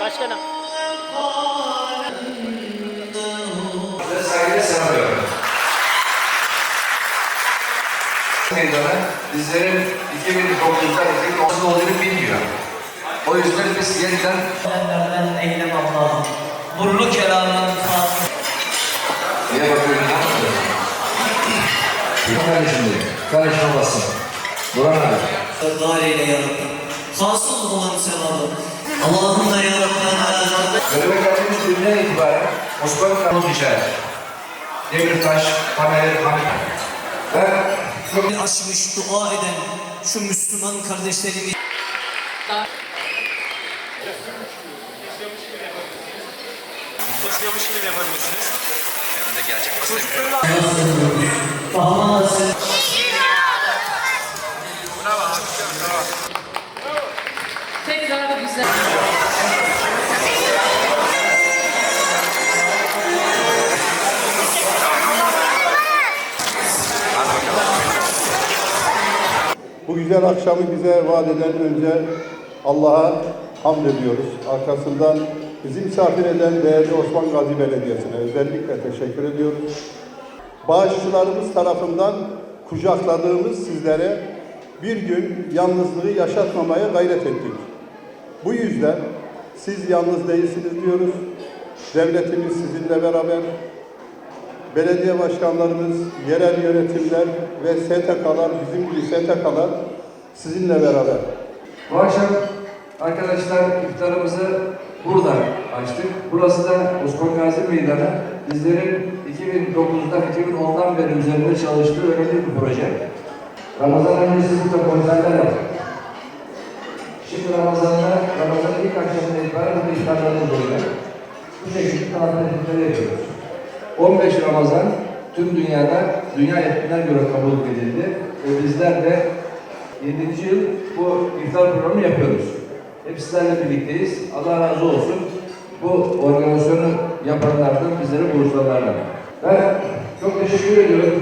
Başkanım. Saygıyla selam veriyorum. Meydana bizlerin 2009'da 2010'da olduğunu bilmiyor. O yüzden biz yeniden... Önlerden eylem alalım. Burnu kelamının fazla. Niye bakıyorum? Ne yapıyorsun? Karışın diye. Karışamazsın. Basın. Burhan abi. Eyle yarabbim. Hasıl olan sevabı. Allah'ım da yarabbim. Göreve geldiğimiz günden itibaren Osmanlı Kanunu Ticaret. Demirtaş, Tamer, Hamit. Ve açmış dua eden şu Müslüman kardeşlerimi Taşıyamış gibi yapabilirsiniz. Daha sen Tekrar güzel. Bu güzel akşamı bize vaat eden önce Allah'a hamd ediyoruz. Arkasından bizi misafir eden değerli Osman Gazi Belediyesi'ne özellikle teşekkür ediyoruz. Bağışçılarımız tarafından kucakladığımız sizlere bir gün yalnızlığı yaşatmamaya gayret ettik. Bu yüzden siz yalnız değilsiniz diyoruz. Devletimiz sizinle beraber, belediye başkanlarımız, yerel yönetimler ve STK'lar, bizim gibi STK'lar sizinle beraber. Bu akşam arkadaşlar iftarımızı burada açtık. Burası da Osman Gazi Meydanı. Bizlerin 2009'dan 2010'dan beri üzerinde çalıştığı önemli bir proje. Ramazan öncesi burada konserler yaptık. Şimdi Ramazan'da, ilk akşamından itibaren burada iftarlarımız olacak. Bu şekilde hizmetleri yapıyoruz. 15 Ramazan tüm dünyada dünya yetkiler göre kabul edildi. Ve bizler de 7. yıl bu iftar programı yapıyoruz. Hep sizlerle birlikteyiz. Allah razı olsun. Bu organizasyonu yapanlardan, bizleri buluşturanlardan. Ben çok teşekkür ediyorum.